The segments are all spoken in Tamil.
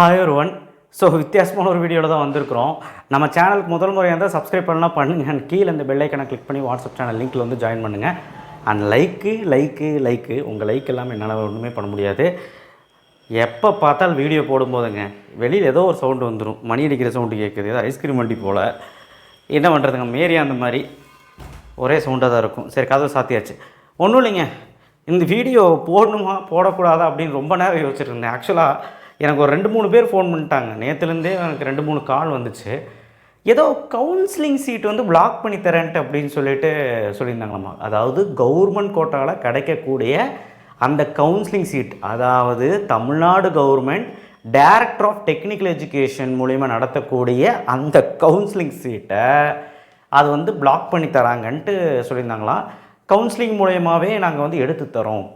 ஹாய் ஒரு ஒன் ஸோ வித்தியாசமான ஒரு வீடியோவில் தான் வந்திருக்கிறோம். நம்ம சேனலுக்கு முதல் முறையாக இருந்தால் சப்ஸ்கிரைப் பண்ணலாம் பண்ணுங்க. அண்ட் கீழே இந்த பெல்லைக்கனை கிளிக் பண்ணி வாட்ஸ்அப் சேனல் லிங்க்கில் வந்து ஜாயின் பண்ணுங்கள் அண்ட் லைக்கு லைக்கு லைக்கு உங்கள் லைக் எல்லாம் என்னால் ஒன்றுமே பண்ண முடியாது. எப்போ பார்த்தாலும் வீடியோ போடும்போதுங்க வெளியில் ஏதோ ஒரு சவுண்டு வந்துடும் மணி அடிக்கிற சவுண்டு கேட்குது ஏதோ ஐஸ்கிரீம் வண்டி போல். என்ன பண்ணுறதுங்க மேரி அந்த மாதிரி ஒரே சவுண்டாக தான் இருக்கும். சரி கதவு சாத்தியாச்சு. ஒன்றும் இல்லைங்க. இந்த வீடியோ போடணுமா போடக்கூடாதா அப்படின்னு ரொம்ப நேரம் யோசிச்சுட்டு இருந்தேன். ஆக்சுவலாக எனக்கு ஒரு ரெண்டு மூணு பேர் ஃபோன் பண்ணிட்டாங்க. நேற்றுலேருந்தே எனக்கு ரெண்டு மூணு கால் வந்துச்சு. ஏதோ கவுன்சிலிங் சீட் வந்து பிளாக் பண்ணி தரேன்ட்டு அப்படின்னு சொல்லிட்டு சொல்லியிருந்தாங்களாம்மா அதாவது கவர்மெண்ட் கோட்டாவில் கிடைக்கக்கூடிய அந்த கவுன்சிலிங் சீட் அதாவது Tamil Nadu government director of technical education மூலிமா நடத்தக்கூடிய அந்த கவுன்சிலிங் சீட்டை அது வந்து பிளாக் பண்ணி தராங்கன்ட்டு சொல்லியிருந்தாங்களாம். கவுன்சிலிங் மூலயமாவே நாங்கள் வந்து எடுத்து தரோம்.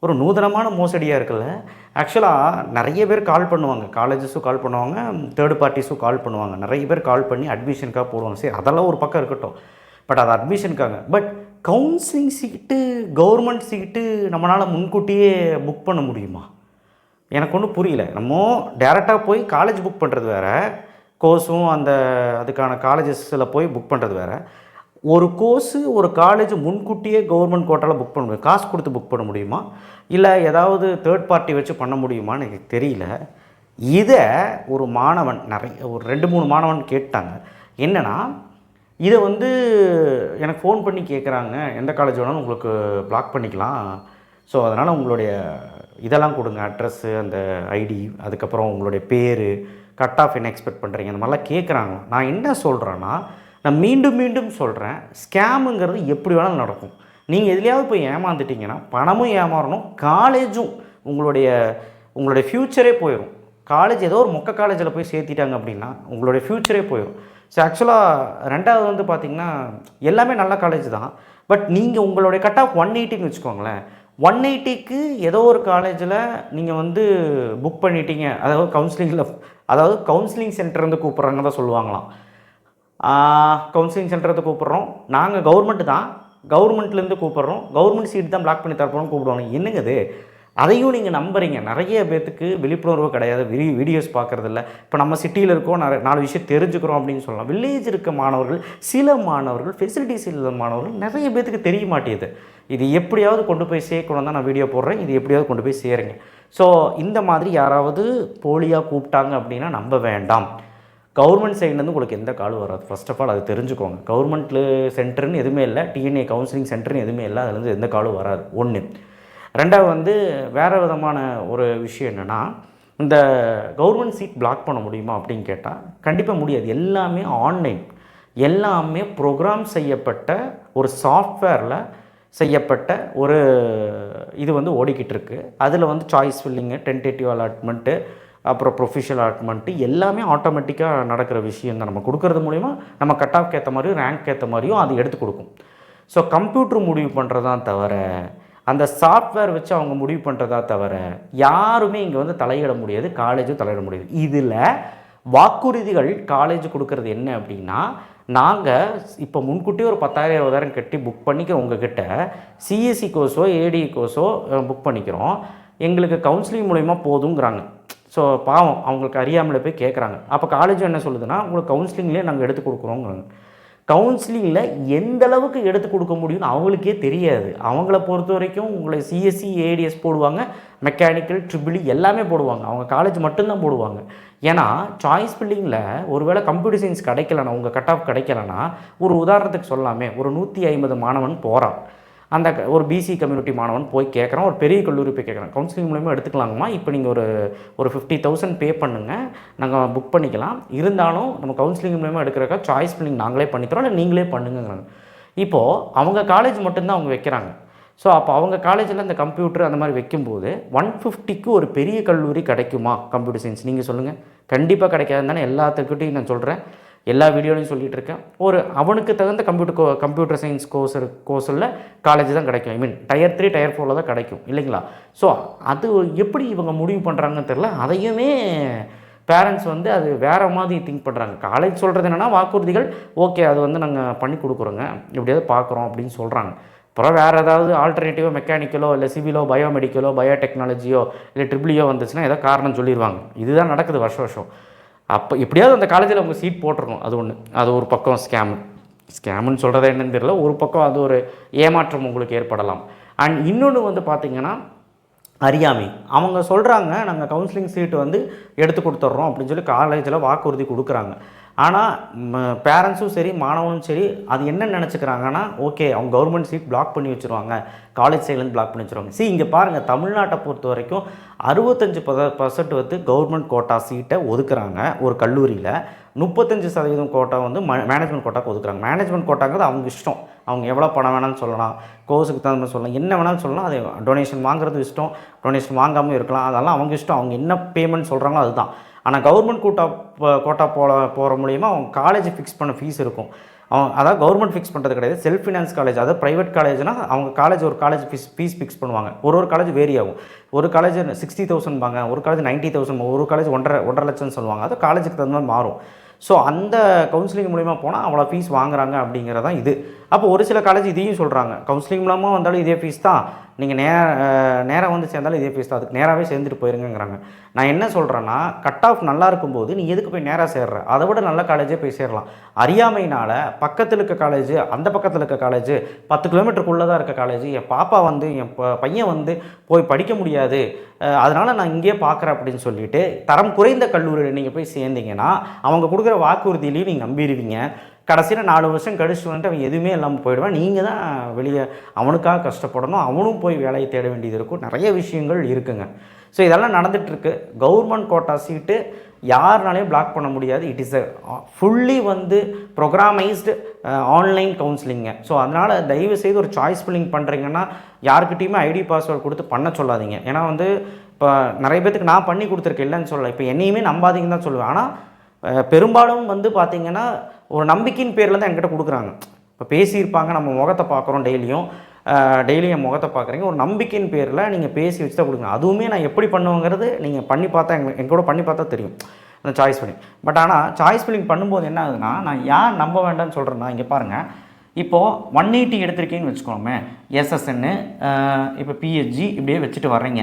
ஒரு நூதனமான மோசடியாக இருக்குல்ல. ஆக்சுவலாக நிறைய பேர் கால் பண்ணுவாங்க. காலேஜஸும் கால் பண்ணுவாங்க. தேர்ட் பார்ட்டிஸும் கால் பண்ணுவாங்க. நிறைய பேர் கால் பண்ணி அட்மிஷனுக்காக போடுவாங்க. சரி அதெல்லாம் ஒரு பக்கம் இருக்கட்டும். பட் அது அட்மிஷனுக்காக but counselling seat government seat நம்மளால் முன்கூட்டியே புக் பண்ண முடியுமா? எனக்கு ஒன்றும் புரியல. நம்ம டேரெக்டாக போய் காலேஜ் புக் பண்ணுறது வேறு. கோர்ஸும் அந்த அதுக்கான காலேஜஸில் போய் புக் பண்ணுறது வேறு. ஒரு கோர்ஸு ஒரு காலேஜ் முன்கூட்டியே கவர்மெண்ட் கோட்டாவில் புக் பண்ண முடியும். காசு கொடுத்து புக் பண்ண முடியுமா? இல்லை ஏதாவது தேர்ட் பார்ட்டி வச்சு பண்ண முடியுமான்னு எனக்கு தெரியல. இதை ஒரு மாணவன் நிறைய ஒரு ரெண்டு மூணு மாணவன் கேட்டாங்க. என்னென்னா இதை வந்து எனக்கு ஃபோன் பண்ணி கேட்குறாங்க எந்த காலேஜ் வேணாலும் உங்களுக்கு பிளாக் பண்ணிக்கலாம். ஸோ அதனால் உங்களுடைய இதெல்லாம் கொடுங்க. அட்ரஸ்ஸு அந்த ஐடி அதுக்கப்புறம் உங்களுடைய பேர் கட் ஆஃப் என்ன எக்ஸ்பெக்ட் பண்ணுறீங்க அந்த மாதிரிலாம் கேட்குறாங்க நான் என்ன சொல்கிறேன்னா நான் மீண்டும் மீண்டும் சொல்கிறேன் ஸ்கேமுங்கிறது எப்படி வேணாலும் நடக்கும். நீங்கள் எதுலையாவது போய் ஏமாந்துட்டீங்கன்னா பணமும் ஏமாறணும் காலேஜும் உங்களுடைய உங்களுடைய ஃப்யூச்சரே போயிடும் காலேஜ் ஏதோ ஒரு மொக்க காலேஜில் போய் சேர்த்திட்டாங்க அப்படின்னா உங்களுடைய ஃப்யூச்சரே போயிடும் ஸோ ஆக்சுவலாக ரெண்டாவது வந்து பார்த்திங்கன்னா எல்லாமே நல்ல காலேஜ் தான். பட் நீங்கள் உங்களுடைய கட் ஆஃப் ஒன் எயிட்டின்னு வச்சுக்கோங்களேன். ஒன் எயிட்டிக்கு ஏதோ ஒரு காலேஜில் நீங்கள் வந்து புக் பண்ணிட்டீங்க. அதாவது கவுன்சிலிங்கில் அதாவது கவுன்சிலிங் சென்டர்லேருந்து கூப்பிட்றாங்க தான் சொல்லுவாங்களாம். கவுன்சிலிங் சென்டரத்தை கூப்பிட்றோம். நாங்கள் கவர்மெண்ட் தான். கவர்மெண்ட்லேருந்து கூப்பிட்றோம். கவர்மெண்ட் சீட் தான் பிளாக் பண்ணி தரப்போம்னு கூப்பிடுவாங்க. என்னங்க இது? அதையும் நீங்கள் நம்புறீங்க. நிறைய பேர்த்துக்கு விழிப்புணர்வு கிடையாது. விரி வீடியோஸ் பார்க்குறதில்ல இப்போ நம்ம சிட்டியில் இருக்கோம். நிறைய நாலு விஷயம் தெரிஞ்சுக்கிறோம் அப்படின்னு சொல்லலாம். வில்லேஜ் இருக்க மாணவர்கள் சில மாணவர்கள் ஃபெசிலிட்டிஸ் இல்லாத மாணவர்கள் நிறைய பேர்த்துக்கு தெரிய மாட்டேது. இது எப்படியாவது கொண்டு போய் சேர்க்கணும் தான் நான் வீடியோ போடுறேன். இது எப்படியாவது கொண்டு போய் சேருங்க. ஸோ இந்த மாதிரி யாராவது போலியாக கூப்பிட்டாங்க அப்படின்னா நம்ப வேண்டாம். கவர்மெண்ட் சைட்லேருந்து உங்களுக்கு எந்த காலும் வராது. ஃபர்ஸ்ட் ஆஃப் ஆல் அது தெரிஞ்சுக்கோங்க. கவர்மெண்ட்டில் சென்டர்னு எதுவுமே இல்லை. டிஎன்ஏ கவுன்சிலிங் சென்டர்னு எதுவுமே இல்லை. அதுலேருந்து எந்த காலும் வராது. ஒன்று ரெண்டாவது வந்து வேறு விதமான ஒரு விஷயம் என்னென்னா இந்த கவர்மெண்ட் சீட் பிளாக் பண்ண முடியுமா அப்படின்னு கேட்டால் கண்டிப்பாக முடியாது. எல்லாமே ஆன்லைன் எல்லாமே ப்ரோக்ராம் செய்யப்பட்ட ஒரு சாஃப்ட்வேரில் செய்யப்பட்ட ஒரு இது வந்து ஓடிக்கிட்டு இருக்கு. அதில் வந்து சாய்ஸ் ஃபில்லிங்கு டென்டேட்டிவ் அலாட்மெண்ட்டு அப்புறம் ப்ரொஃபிஷியல் அலாட்மெண்ட்டு எல்லாமே ஆட்டோமேட்டிக்காக நடக்கிற விஷயம் தான் நம்ம கொடுக்கறது மூலிமா நம்ம கட் ஆஃப் ஏற்ற மாதிரியும் ரேங்க் ஏற்ற மாதிரியும் அது எடுத்து கொடுக்கும். ஸோ கம்ப்யூட்டர் முடிவு பண்ணுறதான் தவிர அந்த சாஃப்ட்வேர் வச்சு அவங்க முடிவு பண்ணுறதா தவிர யாருமே இங்கே வந்து தலையிட முடியாது காலேஜும் தலையிட முடியாது. இதில் வாக்குறுதிகள் காலேஜ் கொடுக்கறது என்ன அப்படின்னா நாங்கள் இப்போ முன்கூட்டியே ஒரு பத்தாயிரம் இருபதாயிரம் கட்டி புக் பண்ணிக்க உங்ககிட்ட சிஎஸ்சி கோர்ஸோ ஏடி கோர்ஸோ புக் பண்ணிக்கிறோம். எங்களுக்கு கவுன்சிலிங் மூலயமா போதுங்கிறாங்க. ஸோ பாவம் அவங்களுக்கு அறியாமலே போய் கேட்குறாங்க அப்போ காலேஜ் என்ன சொல்லுதுன்னா உங்களுக்கு கவுன்சிலிங்லேயே நாங்கள் எடுத்து கொடுக்குறோங்கிறாங்க கவுன்சிலிங்கில் எந்த அளவுக்கு எடுத்து கொடுக்க முடியும்னு அவங்களுக்கே தெரியாது. அவங்கள பொறுத்த வரைக்கும் உங்களை சிஎஸ்சி ஏடிஎஸ் போடுவாங்க மெக்கானிக்கல் ட்ரிபிளி e எல்லாமே போடுவாங்க. அவங்க காலேஜ் மட்டும்தான் போடுவாங்க. ஏன்னா சாய்ஸ் பில்டிங்கில் ஒருவேளை கம்ப்யூட்டர் சயின்ஸ் கிடைக்கலனா உங்கள் கட் ஆஃப் கிடைக்கலனா ஒரு உதாரணத்துக்கு சொல்லாமே ஒரு நூற்றி ஐம்பது மாணவன் போகிறான் அந்த க- ஒரு பிசி கம்யூனிட்டி மாணவன் போய் கேட்குறான் ஒரு பெரிய கல்லூரி போய் கேட்குறான் கவுன்சிலிங் மூலயமா எடுத்துக்கலாங்கம்மா. இப்போ நீங்கள் ஒரு ஒரு ஃபிஃப்டி தௌசண்ட் பே பண்ணுங்கள் நாங்கள் புக் பண்ணிக்கலாம். இருந்தாலும் நம்ம கவுன்சிலிங் மூலயமா எடுக்கிறக்கா சாய்ஸ் பில்லிங் நாங்களே பண்ணித்தரோம் இல்லை நீங்களே பண்ணுங்கிறாங்க இப்போது அவங்க காலேஜ் மட்டும்தான் அவங்க வைக்கிறாங்க. ஸோ அப்போ அவங்க காலேஜில் இந்த கம்ப்யூட்டர் அந்த மாதிரி வைக்கும்போது ஒன் ஃபிஃப்டிக்கு ஒரு பெரிய கல்லூரி கிடைக்குமா? கம்ப்யூட்டர் சயின்ஸ் நீங்கள் சொல்லுங்கள் கண்டிப்பாக கிடைக்காதுன்னு தானே எல்லாத்துக்கிட்டையும் நான் சொல்கிறேன் எல்லா வீடியோலையும் சொல்லிகிட்டு இருக்கேன் ஒரு அவனுக்கு தகுந்த computer co computer science course கோர்ஸில் காலேஜ் தான் கிடைக்கும். I mean tier three tier ஃபோரில் தான் கிடைக்கும் இல்லைங்களா? ஸோ அது எப்படி இவங்க முடிவு பண்ணுறாங்கன்னு தெரில அதையுமே பேரண்ட்ஸ் வந்து அது வேறு மாதிரி திங்க் பண்ணுறாங்க காலேஜ் சொல்கிறது என்னென்னா வாக்குறுதிகள் ஓகே அது வந்து நாங்கள் பண்ணி கொடுக்குறோங்க. எப்படியாவது பார்க்குறோம் அப்படின்னு சொல்கிறாங்க அப்புறம் வேறு ஏதாவது ஆல்டர்னேட்டிவோ மெக்கானிக்கலோ இல்லை சிவிலோ பயோமெடிக்கலோ பயோடெக்னாலஜியோ இல்லை ட்ரிபிளியோ வந்துச்சுன்னா ஏதோ காரணம் சொல்லிடுவாங்க இதுதான் நடக்குது வருஷம் வருஷம். அப்போ எப்படியாவது அந்த காலேஜில் அவங்க சீட் போட்டுருணும் அது ஒன்று அது ஒரு பக்கம் ஸ்கேமு ஸ்கேமுன்னு சொல்கிறது என்னன்னு தெரியல. ஒரு பக்கம் அது ஒரு ஏமாற்றம் உங்களுக்கு ஏற்படலாம். அண்ட் இன்னொன்று வந்து பார்த்திங்கன்னா அறியாமை. அவங்க சொல்கிறாங்க நாங்கள் கவுன்சிலிங் சீட்டு வந்து எடுத்து கொடுத்துட்றோம் அப்படின்னு சொல்லி காலேஜில் வாக்குறுதி கொடுக்குறாங்க. ஆனால் பேரண்ட்ஸும் சரி மாணவனும் சரி அது என்ன நினச்சிக்கிறாங்கன்னா ஓகே அவங்க கவர்மெண்ட் சீட் பிளாக் பண்ணி வச்சுருவாங்க. காலேஜ் சைட்லேருந்து பிளாக் பண்ணி வச்சுருவாங்க. சி இங்கே பாருங்கள் தமிழ்நாட்டை பொறுத்த வரைக்கும் அறுபத்தஞ்சு பத பர்சன்ட் வந்து கவர்மெண்ட் கோட்டா சீட்டை ஒதுக்குறாங்க ஒரு கல்லூரியில். முப்பத்தஞ்சு சதவீதம் கோட்டா வந்து மேனேஜ்மெண்ட் கோட்டாக்கு ஒதுக்குறாங்க. மேனேஜ்மெண்ட் கோட்டாங்கிறது அவங்க இஷ்டம். அவங்க எவ்வளோ பணம் வேணாலும் சொல்லலாம் கோர்ஸுக்கு தகுந்த மாதிரி சொல்லலாம் என்ன வேணாலும் சொல்லலாம் அது டொனேஷன் வாங்குறது இஷ்டம். டொனேஷன் வாங்காமல் இருக்கலாம் அதெல்லாம் அவங்க இஷ்டம். அவங்க என்ன பேமெண்ட் சொல்கிறாங்களோ அதுதான். ஆனால் கவர்மெண்ட் கூட்டா கோட்டா போல போகிற மூலியமாக அவங்க காலேஜ் ஃபிக்ஸ் பண்ண ஃபீஸ் இருக்கும். அவன் அதாவது கவர்மெண்ட் ஃபிக்ஸ் பண்ணுறது கிடையாது. செல்ஃப் ஃபினான்ஸ் காலேஜ் அதாவது ப்ரைவேட் காலேஜ்னால் அவங்க காலேஜ் ஒரு காலேஜ் ஃபீஸ் ஃபீஸ் ஃபிக்ஸ் பண்ணுவாங்க. ஒரு ஒரு காலேஜ் வேரி ஆகும். ஒரு காலேஜ் சிக்ஸ்டி தௌசண்ட் பாங்க ஒரு காலேஜ் நைன்ட்டி தௌசண்ட் ஒரு காலேஜ் ஒன்றரை ஒன்றரை லட்சம்னு சொல்லுவாங்க. அது காலேஜுக்கு தகுந்த மாதிரி மாறும். ஸோ அந்த கவுன்சிலிங் மூலிமா போனால் அவ்வளோ ஃபீஸ் வாங்குறாங்க அப்படிங்கிறதான் இது. அப்போ ஒரு சில காலேஜ் இதையும் சொல்கிறாங்க கவுன்சிலிங் மூலமாக வந்தாலும் இதே ஃபீஸ் தான். நீங்கள் நேராக நேராக வந்து சேர்ந்தாலும் இதே ஃபீஸ் தான். அதுக்கு நேராகவே சேர்ந்துட்டு போயிருங்கங்கிறாங்க. நான் என்ன சொல்கிறேன்னா கட் ஆஃப் நல்லா இருக்கும்போது நீ எதுக்கு போய் நேராக சேர்ற? அதை விட நல்ல காலேஜே போய் சேரலாம். அறியாமையினால் பக்கத்தில் இருக்க காலேஜ் அந்த பக்கத்தில் இருக்க காலேஜ் பத்து கிலோமீட்டருக்குள்ளே தான் இருக்க காலேஜ் என் பாப்பா வந்து என் பையன் வந்து போய் படிக்க முடியாது. அதனால் நான் இங்கேயே பார்க்குறேன் அப்படின்னு சொல்லிட்டு தரம் குறைந்த கல்லூரியில் நீங்கள் போய் சேர்ந்தீங்கன்னா அவங்க கொடுக்குற வாக்குறுதியிலையும் நீங்கள் நம்பிடுவீங்க கடைசியில் நாலு வருஷம் கழிச்சு வந்துட்டு அவன் எதுவுமே இல்லாமல் போயிடுவான். நீங்கள் தான் வெளியே அவனுக்காக கஷ்டப்படணும். அவனும் போய் வேலையை தேட வேண்டியது இருக்கும். நிறைய விஷயங்கள் இருக்குங்க. ஸோ இதெல்லாம் நடந்துகிட்ருக்கு கவர்மெண்ட் கோட்டா சீட்டு யாருனாலையும் பிளாக் பண்ண முடியாது. இட் இஸ் அ ஃபுல்லி வந்து ப்ரோக்ராமைஸ்டு ஆன்லைன் கவுன்சிலிங்க ஸோ அதனால் தயவு செய்து ஒரு சாய்ஸ் ஃபில்லிங் பண்ணுறீங்கன்னா யாருக்கிட்டையுமே ஐடி பாஸ்வேர்டு கொடுத்து பண்ண சொல்லாதீங்க. ஏன்னா வந்து இப்போ நிறைய பேத்துக்கு நான் பண்ணி கொடுத்துருக்கேன் இல்லைன்னு சொல்லலை. இப்போ என்னையுமே நம்பாதீங்கன்னு தான் சொல்லுவேன். ஆனால் பெரும்பாலும் வந்து பார்த்திங்கன்னா ஒரு நம்பிக்கையின் பேரில் தான் என்கிட்ட கொடுக்குறாங்க. இப்போ பேசியிருப்பாங்க நம்ம முகத்தை பார்க்குறோம் டெய்லியும். டெய்லியும் என் முகத்தை பார்க்குறீங்க. ஒரு நம்பிக்கையின் பேரில் நீங்கள் பேசி வச்சு தான் கொடுங்க அதுவுமே நான் எப்படி பண்ணுவேங்கிறது நீங்கள் பண்ணி பார்த்தா எங்க எங்கூட பண்ணி பார்த்தா தெரியும். அந்த சாய்ஸ் ஃபில்லிங் பட் ஆனால் சாய்ஸ் ஃபில்லிங் பண்ணும்போது என்ன ஆகுதுன்னா நான் யார் நம்ப வேண்டாம்னு சொல்கிறேன்னா இங்கே பாருங்கள் இப்போது ஒன் எயிட்டி எடுத்திருக்கீங்கன்னு வச்சுக்கோமே எஸ்எஸ்என்னு இப்போ பிஹெச்ஜி இப்படியே வச்சுட்டு வர்றீங்க.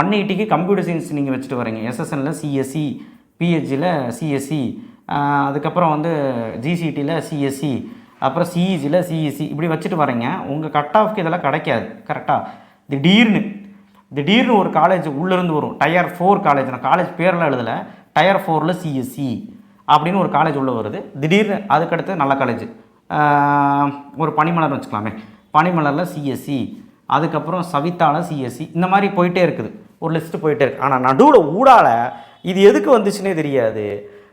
ஒன் எயிட்டிக்கு கம்ப்யூட்டர் சயின்ஸ் நீங்கள் வச்சுட்டு வரீங்க எஸ்எஸ்என்னில் சிஎஸ்சி பிஹெச்சியில் சிஎஸ்சி அதுக்கப்புறம் வந்து ஜிசிடியில் சிஎஸ்சி அப்புறம் சிஇஜியில் சிஇசி இப்படி வச்சுட்டு வரீங்க உங்கள் கட் ஆஃப்க்கு இதெல்லாம் கிடைக்காது. கரெக்டாக திடீர்னு திடீர்னு ஒரு காலேஜ் உள்ளேருந்து வரும். டயர் ஃபோர் காலேஜ் நான் காலேஜ் பேரெலாம் எழுதலை. டயர் ஃபோரில் சிஎஸ்சி அப்படின்னு ஒரு காலேஜ் உள்ளே வருது. திடீர்னு அதுக்கடுத்து நல்ல காலேஜ் ஒரு பனிமலர் வச்சுக்கலாமே. பனிமலரில் சிஎஸ்சி அதுக்கப்புறம் சவிதால சிஎஸ்சி இந்த மாதிரி போயிட்டே இருக்குது. ஒரு லிஸ்ட்டு போயிட்டே இருக்குது ஆனால் நடுவில் ஊடால இது எதுக்கு வந்துச்சுன்னே தெரியாது.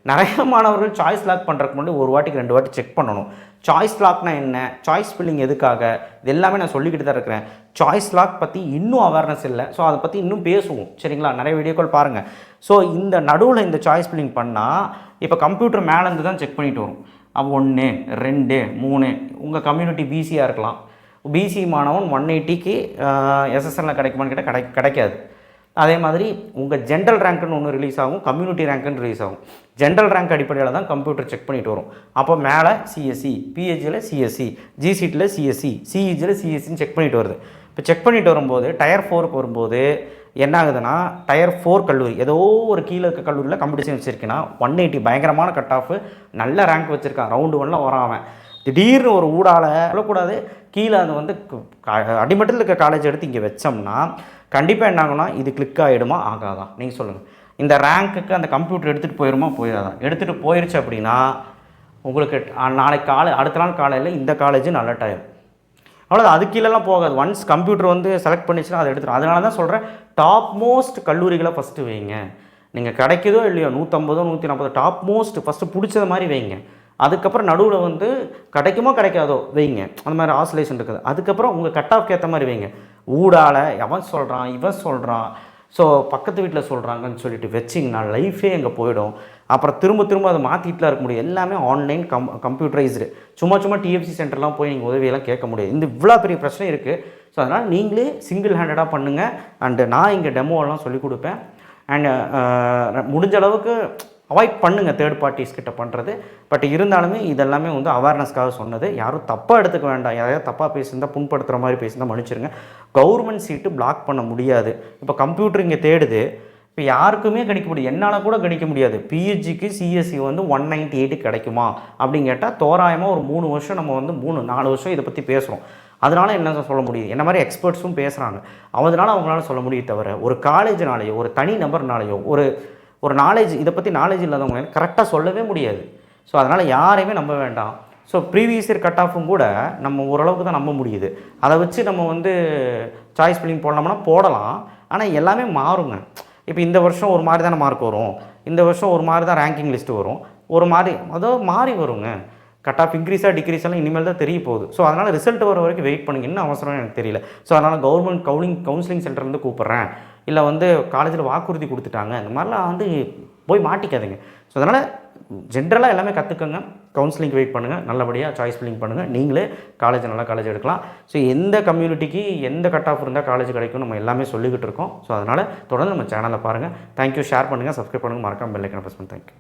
நிறைய மாணவர்கள் சாய்ஸ் லாக் பண்ணுறதுக்கு முன்னாடி ஒரு வாட்டிக்கு ரெண்டு வாட்டி செக் பண்ணணும். சாய்ஸ் லாக்னா என்ன? சாய்ஸ் ஃபில்லிங் எதுக்காக? இது எல்லாமே நான் சொல்லிக்கிட்டு தான் இருக்கிறேன். சாய்ஸ் லாக் பற்றி இன்னும் அவேர்னஸ் இல்லை. ஸோ அதை பற்றி இன்னும் பேசுவோம். சரிங்களா? நிறைய வீடியோக்கள் பாருங்கள் ஸோ இந்த நடுவில் இந்த சாய்ஸ் ஃபில்லிங் பண்ணால் இப்போ கம்ப்யூட்டர் மேலேருந்து தான் செக் பண்ணிட்டு வரும். அப்போ ஒன்று ரெண்டு மூணு உங்கள் கம்யூனிட்டி பிசியாக இருக்கலாம். பிசி மாணவன் ஒன் எயிட்டிக்கு எஸ்எஸ்எல்லில் கிடைக்குமான்னு கேட்டால் கிடை கிடைக்காது. அதே மாதிரி உங்கள் ஜென்ரல் ரேங்க்னு ஒன்று ரிலீஸ் ஆகும் கம்யூனிட்டி ரேங்க்னு ரிலீஸ் ஆகும். ஜென்ரல் ரேங்க் அடிப்படையில் தான் கம்ப்யூட்டர் செக் பண்ணிட்டு வரும். அப்போ மேலே சிஎஸ்சி பிஹெச்சியில் சிஎஸ்சி ஜிசிடியில் சிஎஸ்சி சிஇஜியில் சிஎஸ்சின்னு செக் பண்ணிட்டு வருது. இப்போ செக் பண்ணிட்டு வரும்போது டயர் ஃபோருக்கு வரும்போது என்ன ஆகுதுன்னா டயர் ஃபோர் கல்லூரி ஏதோ ஒரு கீழே இருக்க கல்லூரியில் கம்ப்யூட்டர் வச்சுருக்கேன்னா ஒன் எயிட்டி பயங்கரமான கட் ஆஃப் நல்ல ரேங்க் வச்சுருக்கான். ரவுண்டு ஒன்னில் வரான் அவன். திடீர்னு ஒரு ஊடால சொல்லக்கூடாது. கீழே அது வந்து அடிமட்டத்தில் இருக்க காலேஜ் எடுத்து இங்கே வச்சோம்னா கண்டிப்பாக என்னாகும்னா இது கிளிக் ஆகிடுமா ஆகாதா? நீங்கள் சொல்லுங்கள் இந்த ரேங்க்குக்கு அந்த கம்ப்யூட்டர் எடுத்துகிட்டு போயிடுமா போயிடாதான் எடுத்துகிட்டு போயிடுச்சு அப்படின்னா உங்களுக்கு நாளைக்கு காலை அடுத்த நாள் காலையில் இந்த காலேஜ் நல்ல டைம் அவ்வளோதான் அது கீழெல்லாம் போகாது. ஒன்ஸ் கம்ப்யூட்டர் வந்து செலக்ட் பண்ணிச்சுன்னா அதை எடுத்துரும் அதனால தான் சொல்கிறேன் டாப் மோஸ்ட் கல்லூரிகளை ஃபஸ்ட்டு வைங்க. நீங்கள் கிடைக்குதோ இல்லையோ நூற்றம்பதோ நூற்றி நாற்பதோ டாப் மோஸ்ட் ஃபஸ்ட்டு பிடிச்சது மாதிரி வைங்க. அதுக்கப்புறம் நடுவில் வந்து கிடைக்குமோ கிடைக்காதோ வைங்க. அந்த மாதிரி ஆசோலேஷன் இருக்குது. அதுக்கப்புறம் உங்கள் கட் ஆஃப்க்கு ஏற்ற மாதிரி வைங்க. ஊடால எவன் சொல்கிறான் இவன் சொல்கிறான் ஸோ பக்கத்து வீட்டில் சொல்கிறாங்கன்னு சொல்லிட்டு வச்சிங்கன்னா லைஃபே அங்கே போயிடும். அப்புறம் திரும்ப திரும்ப அதை மாற்றிட்டுலாம் இருக்க முடியும். எல்லாமே ஆன்லைன் கம் கம்ப்யூட்டரைஸ்டு சும்மா சும்மா டிஎஃப்சி சென்டர்லாம் போய் நீங்கள் உதவியெல்லாம் கேட்க முடியாது. இந்த இவ்வளோ பெரிய பிரச்சனை இருக்குது ஸோ அதனால் நீங்களே சிங்கிள் ஹேண்டடாக பண்ணுங்கள் அண்டு நான் இங்கே டெமோவெல்லாம் சொல்லிக் கொடுப்பேன். அண்ட் முடிஞ்ச அளவுக்கு அவாய்ட் பண்ணுங்கள் தேர்ட் பார்ட்டிஸ் கிட்ட பண்ணுறது பட் இருந்தாலுமே இதெல்லாமே வந்து அவேர்னஸ்க்காக சொன்னது. யாரும் தப்பாக எடுத்துக்க வேண்டாம். யாரையாவது தப்பாக பேசியிருந்தால் புண்படுத்துகிற மாதிரி பேசியிருந்தால் மன்னிச்சிருங்க. கவர்மெண்ட் சீட்டு பிளாக் பண்ண முடியாது. இப்போ கம்ப்யூட்டர் இங்கே தேடுது. இப்போ யாருக்குமே கணிக்க முடியாது. என்னால் கூட கணிக்க முடியாது. பிஹெச்சிக்கு சிஎஸ்சி வந்து ஒன் நைன்ட்டி எயிட்டு கிடைக்குமா? அப்படின்னு கேட்டால் தோராயமாக ஒரு மூணு வருஷம் நம்ம வந்து மூணு நாலு வருஷம் இதை பற்றி பேசுகிறோம் அதனால என்ன சொல்ல முடியுது? என்ன மாதிரி எக்ஸ்பர்ட்ஸும் பேசுகிறாங்க அதனால் அவங்களால சொல்ல முடியும் தவிர ஒரு காலேஜ்னாலேயோ ஒரு தனி நபர்னாலேயோ ஒரு ஒரு நாலேஜ் இதை பற்றி நாலேஜ் இல்லாதவங்க கரெக்டாக சொல்லவே முடியாது. ஸோ அதனால் யாரையுமே நம்ப வேண்டாம். ஸோ ப்ரீவியஸ் இயர் கட் ஆஃபும் கூட நம்ம ஓரளவுக்கு தான் நம்ப முடியுது. அதை வச்சு நம்ம வந்து சாய்ஸ் பில்லிங் போடலாம்னா போடலாம். ஆனால் எல்லாமே மாறுங்க. இப்போ இந்த வருஷம் ஒரு மாதிரி தானே மார்க் வரும். இந்த வருஷம் ஒரு மாதிரி தான் ரேங்கிங் லிஸ்ட்டு வரும். ஒரு மாதிரி அதாவது மாறி வருங்க. கட் ஆஃப் இன்க்ரீஸாக டிக்ரீஸ் எல்லாம் இனிமேல் தான் தெரிய போகுது. ஸோ அதனால் ரிசல்ட் வர வரைக்கும் வெயிட் பண்ணுங்க. என்ன அவசரம் எனக்கு தெரியல. ஸோ அதனால் கவர்மெண்ட் கவுலிங் கவுன்சிலிங் சென்டர்லேருந்து கூப்பிட்றேன். இல்லை வந்து காலேஜில் வாக்குறுதி கொடுத்துட்டாங்க. இந்த மாதிரிலாம் வந்து போய் மாட்டிக்காதுங்க. ஸோ அதனால் ஜென்ரலாக எல்லாமே கற்றுக்கோங்க கவுன்சிலிங் வெயிட் பண்ணுங்கள் நல்லபடியாக சாய்ஸ் ஃபில்லிங் பண்ணுங்கள் நீங்களே காலேஜ் நல்லா காலேஜ் எடுக்கலாம். ஸோ எந்த கம்யூனிட்டிக்கு எந்த கட் ஆஃப் இருந்தால் காலேஜ் கிடைக்கும் நம்ம எல்லாமே சொல்லிக்கிட்டு இருக்கோம். ஸோ அதனால் தொடர்ந்து நம்ம சேனலில் பாருங்கள் தேங்க்யூ ஷேர் பண்ணுங்கள் சப்ஸ்கிரைப் பண்ணுங்கள் மறக்காமல் பெல் ஐக்கனை ப்ரெஸ் பண்ணி தேங்க்யூ